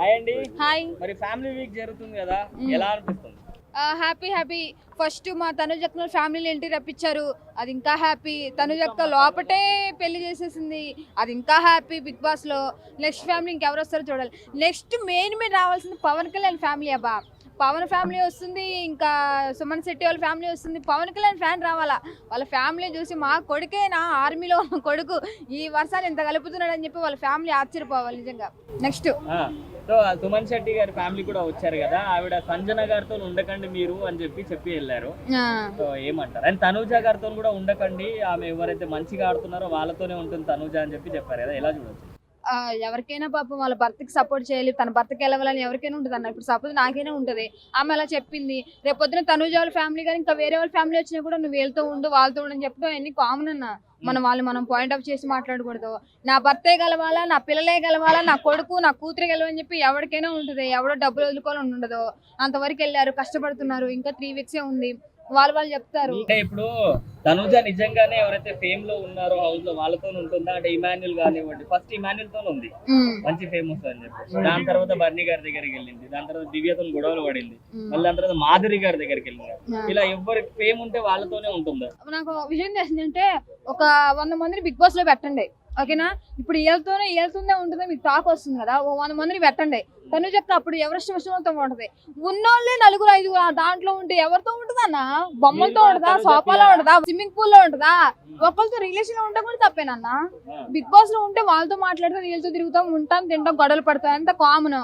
Hi అండి. Hi. మరి family week జరుగుతుంది కదా ఎలా అనిపిస్తుంది? Happy happy. ఫస్ట్ మా తనుజక్క ఫ్యామిలీని ఇంటికి రప్పించారు? అది ఇంకా హ్యాపీ. తనుజక్క లోపటే పెళ్ళి చేసేసింది. అది ఇంకా హ్యాపీ బిగ్ బాస్లో. నెక్స్ట్ ఫ్యామిలీ ఇంకెవరు వస్తారో చూడాలి. నెక్స్ట్ మెయిన్ మీద రావాల్సింది పవన్ కళ్యాణ్ ఫ్యామిలీ అబ్బా. పవన్ ఫ్యామిలీ వస్తుంది ఇంకా సుమన్ శెట్టి వాళ్ళ ఫ్యామిలీ వస్తుంది. పవన్ కళ్యాణ్ ఫ్యాన్ రావాలా? వాళ్ళ ఫ్యామిలీ చూసి మా కొడుకే నా ఆర్మీలో ఉన్న కొడుకు ఈ వర్షాన్ని ఇంత కలుపుతున్నాడు అని చెప్పి వాళ్ళ ఫ్యామిలీ ఆశ్చర్యపోవాలి నిజంగా. నెక్స్ట్. సో సుమన్ శెట్టి గారి ఫ్యామిలీ కూడా వచ్చారు కదా ఆవిడ సంజన గారితో ఉండకండి మీరు అని చెప్పి చెప్పి వెళ్ళారు. సో ఏమంటారు? అండ్ తనూజ గారితో కూడా ఉండకండి ఆమె ఎవరైతే మంచిగా ఆడుతున్నారో వాళ్ళతోనే ఉంటుంది తనూజ అని చెప్పి చెప్పారు కదా ఎలా చూడొచ్చు? ఎవరికైనా పాపం వాళ్ళ భర్తకి సపోర్ట్ చేయాలి తన భర్తకి వెళ్ళవాలని ఎవరికైనా ఉంటుంది అన్న. ఇప్పుడు సపోజ్ నాకైనా ఉంటుంది. ఆమె అలా చెప్పింది. రేపొద్దున తనుజ వాళ్ళ ఫ్యామిలీ కానీ ఇంకా వేరే వాళ్ళ ఫ్యామిలీ వచ్చినా కూడా నువ్వు వీళ్ళతో ఉండు వాళ్ళతో ఉండు అని చెప్పడం అన్ని కామన్ అన్న. మనం వాళ్ళు మనం పాయింట్ ఆఫ్ చేసి మాట్లాడకూడదు. నా భర్తే గెలవాలా నా పిల్లలే గెలవాలా నా కొడుకు నా కూతురు గెలవని చెప్పి ఎవరికైనా ఉంటుంది. ఎవడో డబ్బులు వదులుకోవాలని ఉండదు. అంతవరకు వెళ్ళారు కష్టపడుతున్నారు. ఇంకా త్రీ వీక్సే ఉంది. వాళ్ళు వాళ్ళు చెప్తారు. అంటే ఇప్పుడు తనూజ నిజంగానే ఎవరైతే ఫేమ్లో ఉన్నారో హౌస్లో వాళ్ళతో ఉంటుందా? అంటే ఇమాన్యుల్ కానివ్వండి. ఫస్ట్ ఇమాన్యుల్తో ఉంది మంచి ఫేమస్ అని చెప్పి దాని తర్వాత బర్నీ గారి దగ్గరికి వెళ్ళింది. దాని తర్వాత దివ్యతో గొడవలు పడింది. మళ్ళీ దాని తర్వాత మాధురి గారి దగ్గరికి వెళ్ళింది. ఇలా ఎవరికి ఫేమ్ ఉంటే వాళ్ళతోనే ఉంటుందా? నాకు ఒక విషయం తెలిసిందంటే ఒక వంద మందిని బిగ్ బాస్లో పెట్టండి. ఓకేనా? ఇప్పుడు వీళ్ళతోనే వీళ్ళతోనే ఉంటుంది మీకు టాక్ వస్తుంది కదా? ఓ వంద మందిని పెట్టండి. తను చెప్తే అప్పుడు ఎవరిష్టం ఇష్టంతో ఉంటది. ఉన్నోళ్ళే నలుగురు ఐదుగురు దాంట్లో ఉంటే ఎవరితో ఉంటుందా అన్న? బొమ్మలతో ఉంటుందా? సోఫాలో ఉంటుందా? స్విమ్మింగ్ పూల్లో ఉంటుందా? ఒకరితో రిలేషన్లో ఉంటే కూడా తప్పేనన్నా? బిగ్ బాస్లో ఉంటే వాళ్ళతో మాట్లాడితే వీళ్ళతో తిరుగుతాం ఉంటాం తింటాం గొడవలు పడతాం. అంత కామన్.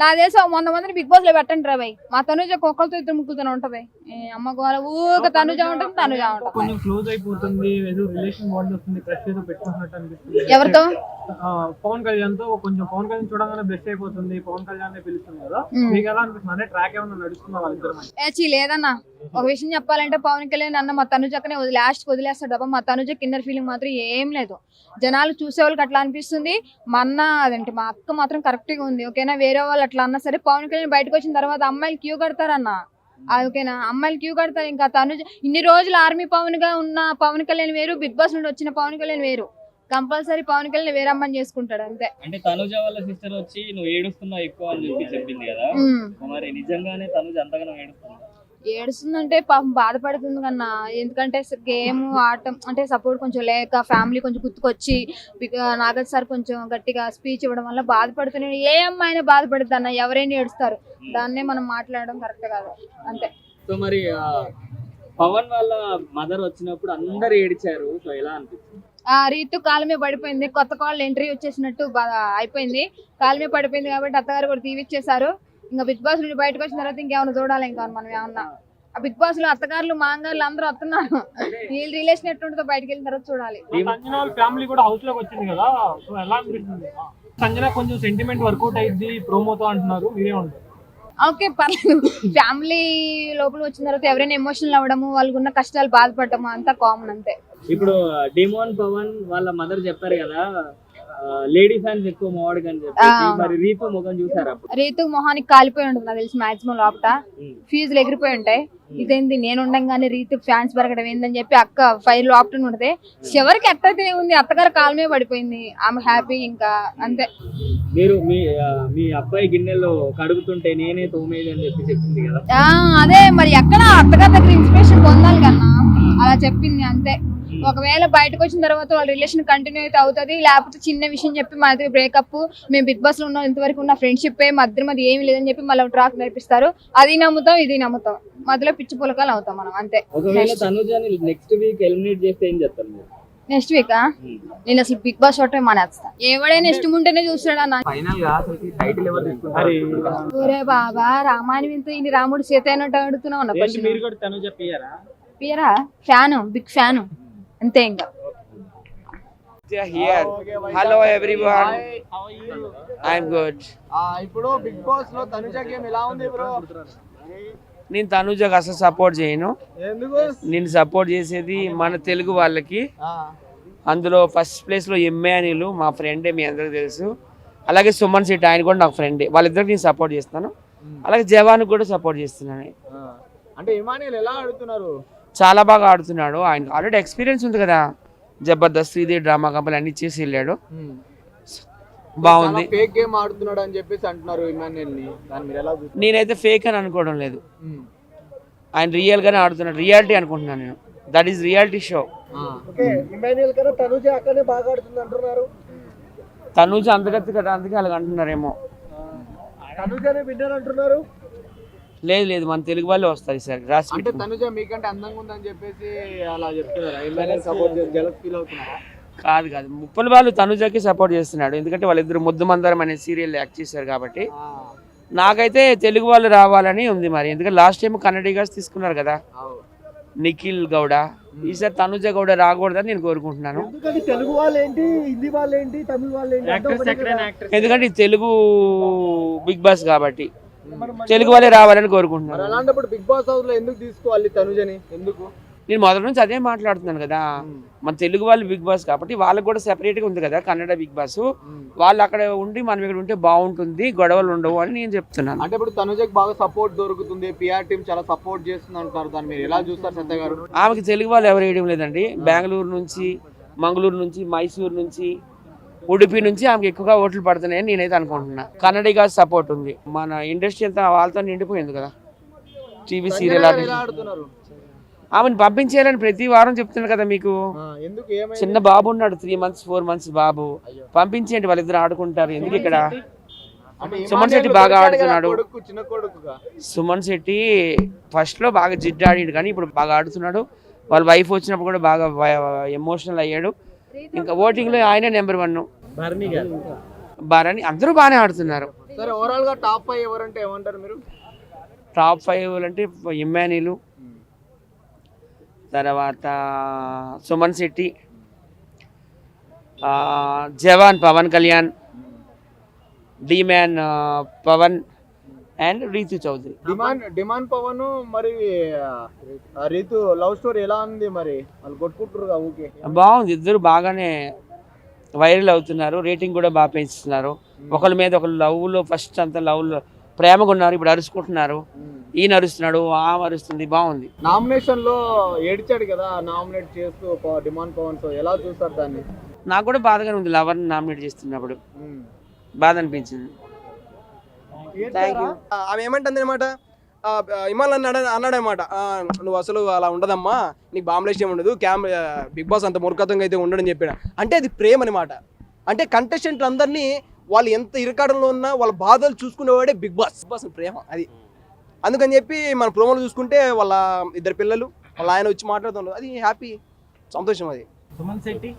నా దేశం వంద మందిని బిగ్ బాస్లో పెట్టండి రా మా తనుజ ఒక్కరితో ఇద్దరు ముగ్గురుతో ఉంటది. ఏ అమ్మ గోల ఊక తనుజ ఉంటుంది తనుజ ఉంటుంది. కొంచెం క్లోజ్ అయిపోతుంది ఏదో రిలేషన్ ఎవరితో? పవన్ కళ్యాణ్తో కొంచెం పవన్ కళ్యాణ్ చూడగానే బెస్ట్ అయిపోతుంది పవన్ కళ్యాణ్ పిలుస్తుంది కదా. మీకు ఎలా అనిపిస్తుంది? అంటే ట్రాక్ ఏమన్నా నడుస్తుందా వాళ్ళిద్దరు మధ్య? ఏ చీ లేదన్నా. ఒక విషయం చెప్పాలంటే పవన్ కళ్యాణ్ అన్న మా తనుజక్కనే లాస్ట్ వదిలేస్తాడు. తప్ప మా తనుజ కిన్నర్ ఫీలింగ్ మాత్రం ఏం లేదు. జనాలు చూసే వాళ్ళకి అట్లా అనిపిస్తుంది. మా అన్న అదేంటి మా అక్క మాత్రం కరెక్ట్గా ఉంది ఓకేనా? వేరే వాళ్ళు అట్లా అన్నా సరే పవన్ కళ్యాణ్ బయటకు వచ్చిన తర్వాత అమ్మాయిలు క్యూ కడతారన్న. ఓకేనా? అమ్మాయిలు క్యూ కడతారు. ఇంకా తనుజ ఇన్ని రోజులు ఆర్మీ పవన్గా ఉన్న పవన్ కళ్యాణ్ వేరు బిగ్ బాస్ నుండి వచ్చిన పవన్ కళ్యాణ్ వేరు. కంపల్సరీ పవన్ కళ్యాణ్ వేరే అమ్మని చేసుకుంటాడు అంతే. అంటే తనుజ వాళ్ళ సిస్టర్ వచ్చి నువ్వు ఏడుస్తున్నావు ఎక్కువ అని చెప్పి చెప్పింది కదా. మరి నిజంగానే తనుజ అంతగానో ఏడుస్తుంది? ఏడుస్తుందంటే పాపం బాధపడుతుంది కన్నా. ఎందుకంటే గేమ్ ఆడటం అంటే సపోర్ట్ కొంచెం లేక ఫ్యామిలీ కొంచెం గుర్తుకొచ్చి నాగర్ సార్ కొంచెం గట్టిగా స్పీచ్ ఇవ్వడం వల్ల బాధపడుతున్నాడు ఏ అమ్మాయినా బాధపడుతుంది అన్న ఎవరైనా ఏడుస్తారు. దాన్నే మనం మాట్లాడడం కరెక్ట్ కాదు అంతే. సో మరి పవన్ వాళ్ళ మదర్ వచ్చినప్పుడు అందరు ఏడిచారు. సో ఎలా అనిపిస్తుంది? రీతు కాలమే పడిపోయింది. కొత్త కాళ్ళు ఎంట్రీ వచ్చేసినట్టు అయిపోయింది. కాలమే పడిపోయింది కాబట్టి అత్తగారు కూడా తీవిచ్చేశారు. ఇంకా బిగ్ బాస్ నుండి బయటకు వచ్చిన తర్వాత ఇంకేమైనా చూడాలి ఇంకా మనం ఏమన్నా. ఆ బిగ్ బాస్లో అత్తగారులు మాంగారులు అందరూ వస్తున్నారు. వీళ్ళు రిలేషన్ ఎట్లుంటుందో బయటకు వెళ్ళిన తర్వాత చూడాలి. ఫ్యామిలీ కూడా హౌస్లోకి వచ్చింది కదా. సో ఎలా అనిపిస్తుంది? సంజన కొంచెం సెంటిమెంట్ వర్కౌట్ అయింది ప్రోమోతో అంటున్నారు. మీరే ఉంటారు ఓకే పర్లేదు. ఫ్యామిలీ లోపల వచ్చిన తర్వాత ఎవరైనా ఎమోషనల్ అవ్వడము వాళ్ళకు ఉన్న కష్టాలు బాధపడటము అంతా కామన్ అంతే. ఇప్పుడు డిమోన్ పవన్ వాళ్ళ మదర్ చెప్పారు కదా లేడీ ఫ్యాన్స్ ఎక్కువ అని. మరి రీతు ముఖం చూసారు అప్పుడు? రీతు మొహానికి కాలిపోయి ఉంటుంది నాకు తెలిసి మాక్సిమం లోపల ఫీజులు ఎగిరిపోయి ఉంటాయి. ఇదేంది నేను ఉండంగానే రీతు ఫ్యాన్స్ పెరగడం ఏందని చెప్పి అక్క ఫైర్ లోపల ఉంటుంది చివరికి ఎట్టయితే ఉంది అత్తగారు కాలమే పడిపోయింది. ఆమె హ్యాపీ ఇంకా అంతే. మీరు మీ మీ అబ్బాయి గిన్నెలో కడుగుతుంటే నేనే తోమేది అని చెప్పి చెప్పింది కదా? అదే మరి ఎక్కడ అత్తగారి దగ్గర ఇన్స్పిరేషన్ పొందాలి కన్నా? అలా చెప్పింది అంతే. ఒకవేళ బయటకు వచ్చిన తర్వాత వాళ్ళ రిలేషన్ కంటిన్యూ అయితే అవుతుంది. లేకపోతే చిన్న విషయం చెప్పి మా ఇద్దరు బ్రేకప్ మేము బిగ్ బాస్లో ఉన్నాం ఇంతవరకు ఉన్న ఫ్రెండ్షిప్ మధ్య మధ్య ఏమి లేదని చెప్పి మళ్ళీ ట్రాక్ నేర్పిస్తారు. అది నమ్ముతాం ఇది నమ్ముతాం. మధ్యలో పిచ్చి పులకాలు అవుతాం మనం అంతే. ఒకవేళ తనుజని నెక్స్ట్ వీక్ ఎలిమినేట్ చేస్తే ఏం నెక్స్ట్ వీక్ నేను అసలు బిగ్ బాస్ చూడటం మానేస్తా. ఎవడైనా ఇష్టం ఉంటేనే చూస్తాడు అన్న. ఫైనల్గా అసలు టైటిల్ ఎవరు తీసుకుంటారు? ఒరే బాబా రామాయణం ఇన్ని రాముడు సీత అయినట్టు అడుగుతున్నావు పియరా ఫ్యాను బిగ్ ఫ్యాను. అంతే ఇంకా. Hello everyone. I'm good. ఇప్పుడు బిగ్ బాస్లో తనుజ గేమ్ ఎలా ఉంది బ్రో నేను తనుజకు అసలు సపోర్ట్ చేయను. ఎందుకు? నేను సపోర్ట్ చేసేది మన తెలుగు వాళ్ళకి. అందులో ఫస్ట్ ప్లేస్లో ఎంఏ అనిలు మా ఫ్రెండే మీ అందరికి తెలుసు. అలాగే సుమన్ శెట్టి ఆయన కూడా నాకు ఫ్రెండే వాళ్ళిద్దరికి నేను సపోర్ట్ చేస్తాను. అలాగే జవాన్ కూడా సపోర్ట్ చేస్తున్నాను. అంటే ఎలా ఆడుతున్నారు? చాలా బాగా ఆడుతున్నాడు. ఆయన ఆల్రెడీ ఎక్స్పీరియన్స్ ఉంది కదా. జబర్దస్త్ శ్రీదేవి డ్రామా కంపెనీ అన్ని చేసి వెళ్ళాడు. బాగుంది. ఫేక్ గేమ్ ఆడుతున్నాడు అని చెప్పేసి అంటున్నారు నేనైతే ఫేక్ అని అనుకోవడం లేదు. ఆయన రియల్ గానే ఆడుతున్నాడు. రియాలిటీ అనుకుంటున్నాను నేను. That is reality show Tanuja అక్కనే బాగా ఆడుతుంది అంటున్నారు. తనూజ అంతగతి కదా అందుకే అలాగ అంటున్నారేమో. తనుజనే విన్నర్ అంటున్నారు. లేదు లేదు మన తెలుగు వాళ్ళే వస్తారు ఈసారి రాసి అంటే. తనుజ మీకంటే అందంగా ఉందని చెప్పేసి అలా చెప్తున్నారు. సపోర్ట్ జలస్ ఫీల్ అవుతున్నారా? కాదు కాదు. ముప్పల వాళ్ళు తనుజకి సపోర్ట్ చేస్తున్నాడు. ఎందుకంటే వాళ్ళిద్దరు ముద్దు మందరం అనే సీరియల్ యాక్ట్ చేశారు కాబట్టి. నాకైతే తెలుగు వాళ్ళు రావాలని ఉంది మరి. ఎందుకంటే లాస్ట్ టైం కన్నడిగాస్ తీసుకున్నారు కదా. నిఖిల్ గౌడ. ఈసారి తనుజ గౌడ రాకూడదని నేను కోరుకుంటున్నాను. ఎందుకంటే తెలుగు వాళ్ళు ఏంటి హిందీ వాళ్ళు ఏంటి తమిళ వాళ్ళు ఏంటి ఎందుకంటే తెలుగు బిగ్ బాస్ కాబట్టి. తెలుగు వాళ్ళే రావాలని మరి కోరుకుంటున్నాను అలాంటప్పుడు బిగ్ బాస్ హౌస్లో ఎందుకు తీసుకోవాలి తనుజని? ఎందుకు? నేను మొదటి నుంచి అదే మాట్లాడుతున్నాను కదా. మన తెలుగు వాళ్ళు బిగ్ బాస్ కాబట్టి వాళ్ళకి కూడా separate గా ఉంది కదా కన్నడ బిగ్ బాస్. వాళ్ళు అక్కడ ఉండి మనం ఇక్కడ ఉంటే బాగుంటుంది గొడవలు ఉండవు అని నేను చెప్తున్నాను. అంటే ఇప్పుడు తనుజకి బాగా సపోర్ట్ దొరుకుతుంది పిఆర్ టీం చాలా సపోర్ట్ చేస్తుంది అంటారు దాన్ని మీరు ఎలా చూస్తారు సత్య గారు? ఆమెకి తెలుగు వాళ్ళు ఎవరు వేయడం లేదండి. బెంగళూరు నుంచి మంగళూరు నుంచి మైసూరు నుంచి ఉడిపి నుంచి ఆమెకి ఎక్కువగా ఓట్లు పడుతున్నాయని నేనైతే అనుకుంటున్నా. కన్నడిగా సపోర్ట్ ఉంది. మన ఇండస్ట్రీ అంతా వాళ్ళతో నిండిపోయింది కదా. టీవీ సీరియల్ ఆమెను పంపించేయాలని ప్రతి వారం చెప్తున్నాను కదా మీకు. చిన్న బాబు ఉన్నాడు త్రీ మంత్స్ ఫోర్ మంత్స్ బాబు. పంపించేయండి వాళ్ళిద్దరు ఆడుకుంటారు. ఎందుకు ఇక్కడ? సుమన్ శెట్టి బాగా ఆడుతున్నాడు. సుమన్ శెట్టి ఫస్ట్లో బాగా జిడ్డాడాడు కానీ ఇప్పుడు బాగా ఆడుతున్నాడు. వాళ్ళ వైఫ్ వచ్చినప్పుడు కూడా బాగా ఎమోషనల్ అయ్యాడు. ఇంకా ఓటింగ్లో ఆయన నెంబర్ వన్ భరణి గారు. బారని అందరూ బాగానే ఆడుతున్నారు. సరే ఓవరాల్గా టాప్ ఫైవ్ ఎవరంటే ఏమంటారు మీరు? టాప్ ఫైవ్ అంటే ఇమ్మానీలు తర్వాత సుమన్ శెట్టి ఆ, Jawan Pawan Kalyan demon Pawan and Ritu Chowdary. Demon demon Pawan మరి రీతు లవ్ స్టోరీ ఎలా ఉంది మరి? వాళ్ళు కొట్టుకుంటారు బాగుంది ఇద్దరు బాగానే వైరల్ అవుతున్నారు రేటింగ్ కూడా బాగా పెంచుతున్నారు. ఒకరి మీద ఒకరు లవ్లో ఫస్ట్ అంతా లవ్లో ప్రేమగా ఉన్నారు ఇప్పుడు అరుచుకుంటున్నారు. ఈయన అరుస్తున్నాడు ఆమె అరుస్తుంది బాగుంది. నామినేషన్లో ఏడ్చాడు కదా నామినేట్ చేస్తూ డిమాండ్ పవన్ ఎలా చూస్తారు దాన్ని? నాకు కూడా బాధగానే ఉంది లవర్ని నామినేట్ చేస్తున్నప్పుడు. బాధ అనిపించింది. ఆమె ఏమంటుంది అనమాట ఇమాన్ అన్నాడు అన్నాడనమాట నువ్వు అసలు అలా ఉండదమ్మా. నీకు బాంబ్లేస్ ఏమి ఉండదు. క్యామ్ బిగ్ బాస్ అంత మురకతంగా అయితే ఉండడని చెప్పాడు. అంటే అది ప్రేమ అనమాట అంటే కంటెస్టెంట్లు అందరినీ వాళ్ళు ఎంత ఇరకాడంలో ఉన్నా వాళ్ళ బాధలు చూసుకునేవాడే బిగ్ బాస్ బిగ్ బాస్ ప్రేమ అది. అందుకని చెప్పి మన ప్రోమోలు చూసుకుంటే వాళ్ళ ఇద్దరు పిల్లలు వాళ్ళ ఆయన వచ్చి మాట్లాడుతున్నారు. అది హ్యాపీ సంతోషం అది. సుమన్ శెట్టి?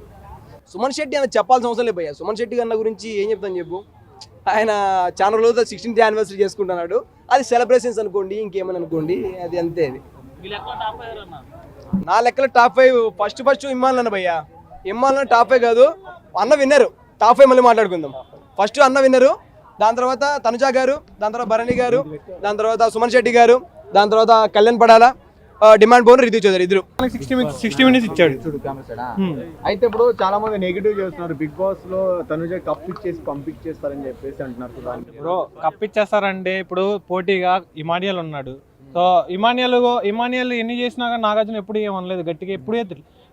సుమన్ శెట్టి అని చెప్పాల్సిన అవసరం లేదు భయ్య. సుమన్ శెట్టి గారి గురించి ఏం చెప్తాను చెప్పు. ఆయన చాలా రోజులు సిక్స్టీన్త్ యానివర్సరీ చేసుకుంటున్నాడు. అది సెలబ్రేషన్స్ అనుకోండి ఇంకేమని అనుకోండి అది అంతే అది. నా లెక్కలో top five first first Imman అన్న భయ్య. ఇమ్మాన్ టాప్ ఫైవ్ కాదు అన్న విన్నరు టాప్ ఫైవ్ మళ్ళీ మాట్లాడుకుందాం. ఫస్ట్ అన్న విన్నరు దాని తర్వాత తనుజా గారు దాని తర్వాత భరణి గారు దాని తర్వాత సుమన్ శెట్టి గారు దాని తర్వాత కళ్యాణ్ పడాల డిమాండ్ పవన్ రితు చౌదరి ఇద్దరు. సిక్స్టీ మినిట్స్ సిక్స్టీ మినిట్స్ ఇచ్చాడు. చూడు కామెంట్స్ అయితే ఇప్పుడు చాలా మంది నెగిటివ్ చేస్తున్నారు. బిగ్ బాస్లో తనుజ కప్ ఇచ్చేసి పంపించేస్తారని చెప్పేసి అంటున్నారు బ్రో కప్పిచ్చేస్తారంటే ఇప్పుడు పోటీగా ఇమానియల్ ఉన్నాడు. సో ఇమానియల్ ఇమానియల్ ఎన్ని చేసినా కానీ నాగార్జున ఎప్పుడు ఏమనలేదు గట్టిగా ఎప్పుడు.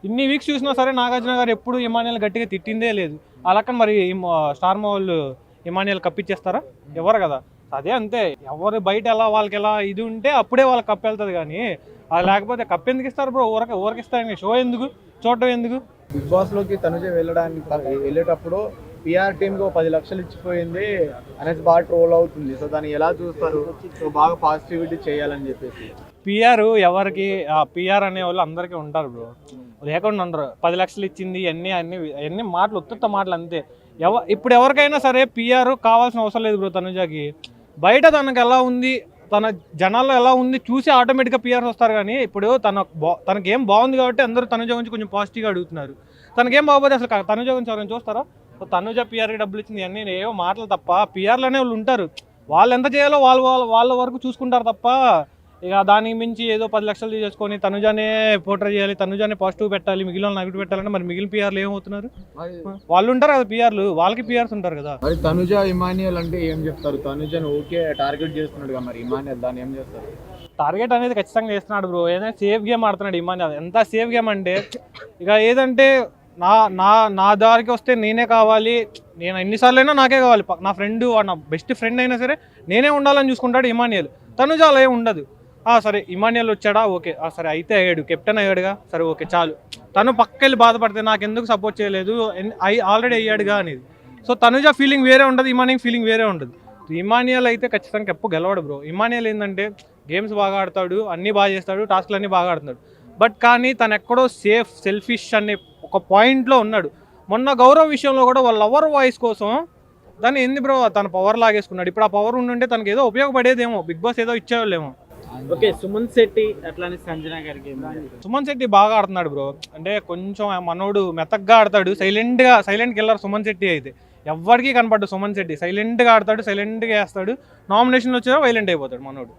ఇన్ని వీక్స్ చూసినా సరే నాగార్జున గారు ఎప్పుడు ఇమానియల్ గట్టిగా తిట్టిందే లేదు. అలాకని మరి స్టార్ మా వాళ్ళు ఇమానియల్ కప్పిచ్చేస్తారా ఎవరు కదా? అదే అంతే. ఎవరు బయట ఎలా వాళ్ళకి ఎలా ఇది ఉంటే అప్పుడే వాళ్ళకి కప్పు వెళ్తుంది కానీ అది లేకపోతే కప్పు ఎందుకు ఇస్తారు బ్రో? ఊరక ఊరకిస్తారు షో ఎందుకు? చూడటం ఎందుకు? బిగ్ బాస్లోకి తనుజ వెళ్ళడానికి వెళ్ళేటప్పుడు పిఆర్ టీమ్కి పది లక్షలు ఇచ్చిపోయింది. అనేసి బాగా ట్రోల్ అవుతుంది. సో దాన్ని ఎలా చూస్తారు? సో బాగా పాజిటివిటీ చేయాలని చెప్పేసి. పిఆర్ ఎవరికి పిఆర్ అనే వాళ్ళు అందరికీ ఉంటారు బ్రో. లేకుండా ఉండరు. పది లక్షలు ఇచ్చింది అన్ని అన్ని అన్ని మాటలు ఉత్తుత్త మాటలు అంతే. ఎవ ఇప్పుడు ఎవరికైనా సరే పిఆర్ కావాల్సిన అవసరం లేదు బ్రో తనుజాకి. బయట తనకు ఎలా ఉంది తన జనాల్లో ఎలా ఉంది చూసి ఆటోమేటిక్గా పిఆర్ వస్తారు కానీ ఇప్పుడు తన తనకి తనకేం బాగుంది కాబట్టి అందరూ తనుజ గురించి కొంచెం పాజిటివ్గా అడుగుతున్నారు. తనకేం బాగోదు అసలు తనుజ గురించి ఎవరైనా చూస్తారా? తనుజ పిఆర్కి డబ్బులు ఇచ్చింది అన్నీ ఏవో మాటలు తప్ప పిఆర్లోనే వాళ్ళు ఉంటారు. వాళ్ళు ఎంత చేయాలో వాళ్ళు వాళ్ళ వాళ్ళ వరకు చూసుకుంటారు తప్ప ఇక దానికి మించి ఏదో పది లక్షలు తీసేసుకొని తనుజానే పోర్ట్రే చేయాలి తనుజానే పాజిటివ్ పెట్టాలి మిగిలిన నెగిటివ్ పెట్టాలంటే మరి మిగిలిన పిఆర్లు ఏమవుతున్నారు? వాళ్ళు ఉంటారు కదా పిఆర్లు వాళ్ళకి పిఆర్స్ ఉంటారు కదా. మరి తనుజ ఇమానియల్ అంటే ఏం చెప్తారు? తనుజని ఓకే టార్గెట్ చేస్తున్నాడు మరి ఇమానియల్ దాన్ని ఏం చేస్తారు? టార్గెట్ అనేది ఖచ్చితంగా చేస్తున్నాడు బ్రో. ఏదైనా సేఫ్ గేమ్ ఆడుతున్నాడు ఇమాన్ ఎంత సేఫ్ గేమ్ అంటే ఇక ఏదంటే నా నా నా దారికి వస్తే నేనే కావాలి. నేను ఎన్నిసార్లు అయినా నాకే కావాలి. నా ఫ్రెండ్ నా బెస్ట్ ఫ్రెండ్ అయినా సరే నేనే ఉండాలని చూసుకుంటాడు ఇమానియల్ తనుజ అలా ఉండదు. సరే ఇమానియల్ వచ్చాడా? ఓకే. సరే అయితే అయ్యాడు. కెప్టెన్ అయ్యాడుగా? సరే ఓకే చాలు. తను పక్కెళ్ళి బాధపడితే నాకు ఎందుకు సపోర్ట్ చేయలేదు? ఆల్రెడీ అయ్యాడుగా అనేది. సో తనుజ ఫీలింగ్ వేరే ఉండదు ఇమానియల్ ఫీలింగ్ వేరే ఉండదు. ఇమానియల్ అయితే ఖచ్చితంగా ఎప్పు గెలవడు బ్రో. ఇమానియల్ ఏంటంటే గేమ్స్ బాగా ఆడతాడు అన్నీ బాగా చేస్తాడు టాస్క్లు అన్నీ బాగా ఆడుతున్నాడు. బట్ కానీ తను ఎక్కడో సేఫ్ సెల్ఫిష్ అనే ఒక పాయింట్లో ఉన్నాడు. మొన్న గౌరవ్ విషయంలో కూడా వాళ్ళ లవర్ వాయిస్ కోసం దాన్ని ఏంది బ్రో తన పవర్ లాగేసుకున్నాడు. ఇప్పుడు ఆ పవర్ ఉండుంటే తనకి ఏదో ఉపయోగపడేదేమో బిగ్ బాస్ ఏదో ఇచ్చేవాళ్ళేమో. ఓకే సుమన్ శెట్టి అట్లానే సంజన గారికి సుమన్ శెట్టి బాగా ఆడుతున్నాడు బ్రో. అంటే కొంచెం మనోడు మెత్తగ్గా ఆడతాడు. సైలెంట్గా సైలెంట్ కిల్లర్ సుమన్ శెట్టి అయితే. ఎవరికి కనపడ్డు సుమన్ శెట్టి. సైలెంట్గా ఆడతాడు సైలెంట్గా వేస్తాడు. నామినేషన్ వచ్చారో వైలెంట్ అయిపోతాడు మనోడు.